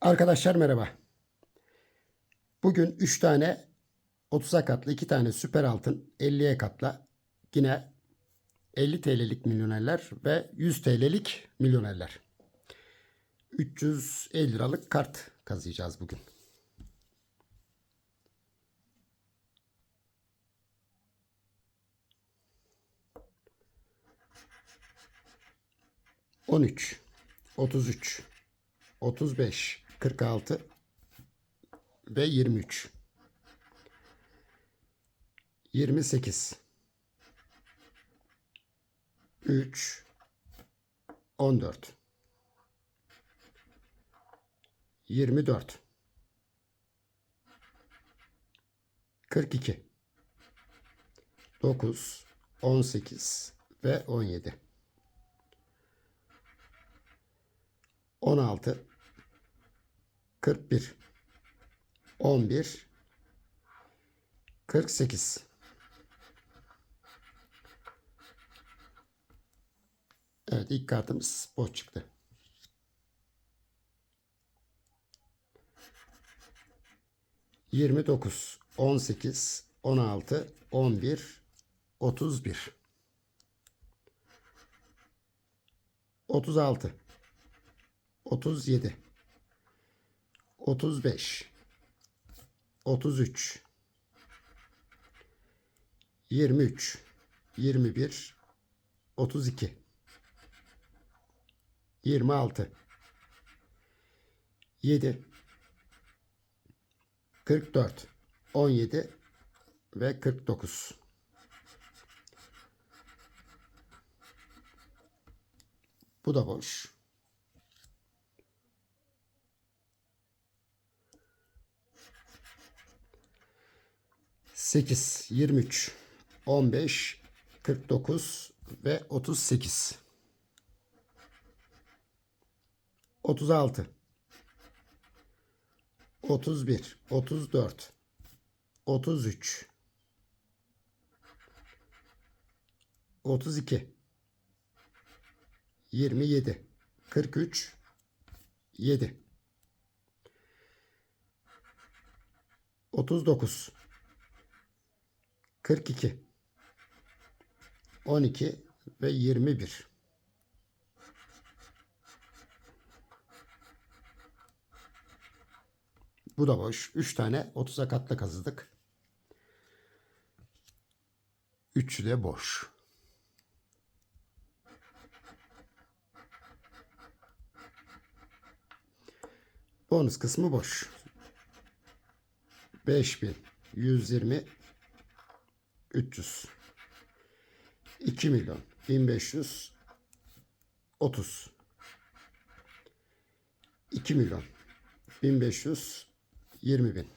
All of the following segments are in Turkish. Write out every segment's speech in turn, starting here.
Arkadaşlar merhaba. Bugün 3 tane 30'a katlı 2 tane süper altın 50'ye katla yine 50 TL'lik milyonerler ve 100 TL'lik milyonerler. 350 liralık kart kazıyacağız bugün. On üç, otuz üç, 35, 46 ve 23. 28 3 14 24 42 9 18 ve 17 16 41 11 48 Evet ilk kartımız boş çıktı. Yirmi dokuz, on sekiz, on altı, on bir, otuz bir. Otuz altı, otuz yedi, 35 33 23 21 32 26 7 44 17 ve 49 Bu da boş. 8, 23, 15, 49 ve 38. 36, 31, 34, 33, 32, 27, 43, 7, 39, 42 12 ve 21 Bu da boş. 3 tane 30'a katla kazıdık. 3'ü de boş. Bonus kısmı boş. 5000 120 300 2 milyon 1500 30 2 milyon 1500 20 bin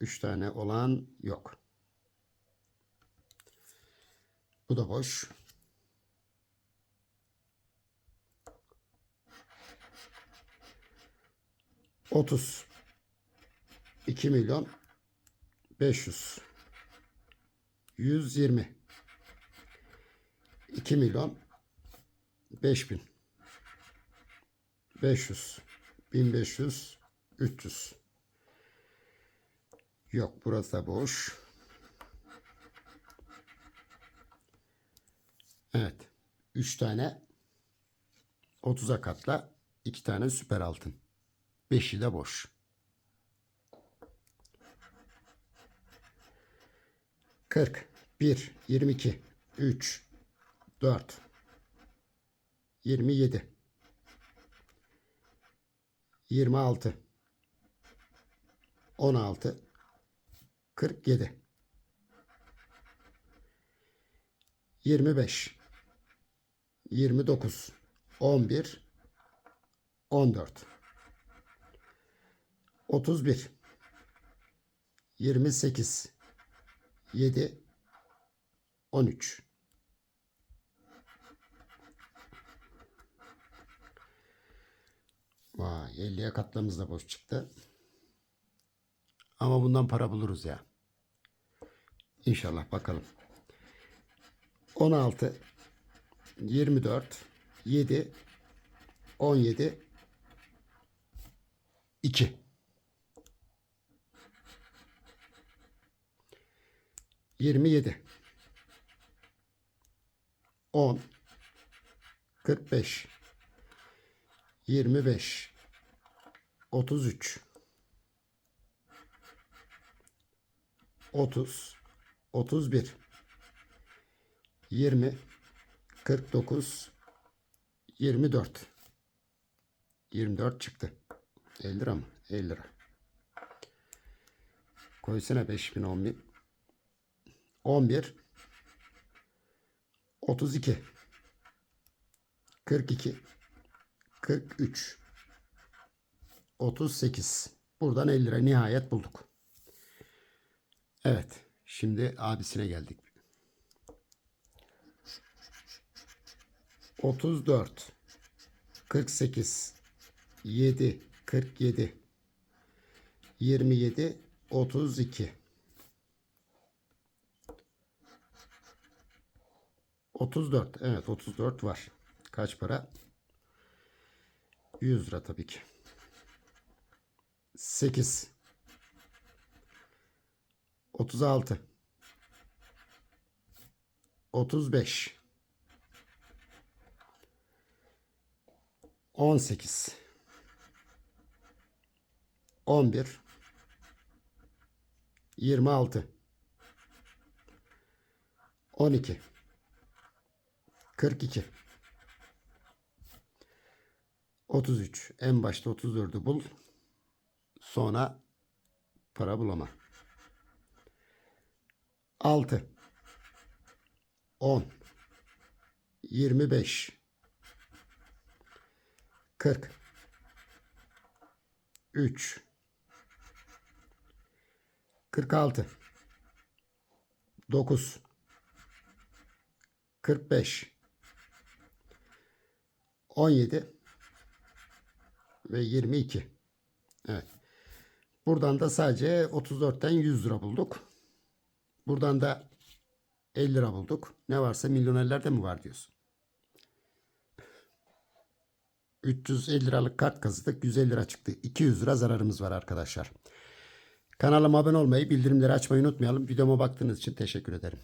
3 tane olan yok. Bu da boş. Otuz. iki milyon beş yüz. 120 2 milyon 5 bin. 500 1500 300 yok burası boş. Evet. 3 tane 30'a katla 2 tane süper altın. 5'i de boş. Kırk, bir, yirmi iki, üç, dört, yirmi yedi, yirmi altı, on altı, kırk yedi, yirmi beş, yirmi dokuz, on bir, on dört, otuz bir, yirmi sekiz, 7 13 Vay 50'ye katlamız da boş çıktı. Ama bundan para buluruz ya. İnşallah bakalım. 16 24 7 17 2 27 10 45 25 33 30 31 20 49 24 24 çıktı. 50 lira mı? 50 lira. Koysana 5000 10.000. 11 32 42 43 38 Buradan 50 lira. Nihayet bulduk. Evet. Şimdi abisine geldik. 34 48 7 47 27 32 34 evet 34 var. Kaç para? 100 lira tabii ki. 8 36 35 18 11 26 12 42 33 en başta 34'ü bul. Sonra para bulama. 6 10 25 40 3 46 9 45 17 ve 22. Evet. Buradan da sadece 34'ten 100 lira bulduk. Buradan da 50 lira bulduk. Ne varsa milyonerlerde mi var diyorsun. 350 liralık kart kazıdık. 150 lira çıktı. 200 lira zararımız var arkadaşlar. Kanalıma abone olmayı, bildirimleri açmayı unutmayalım. Videoma baktığınız için teşekkür ederim.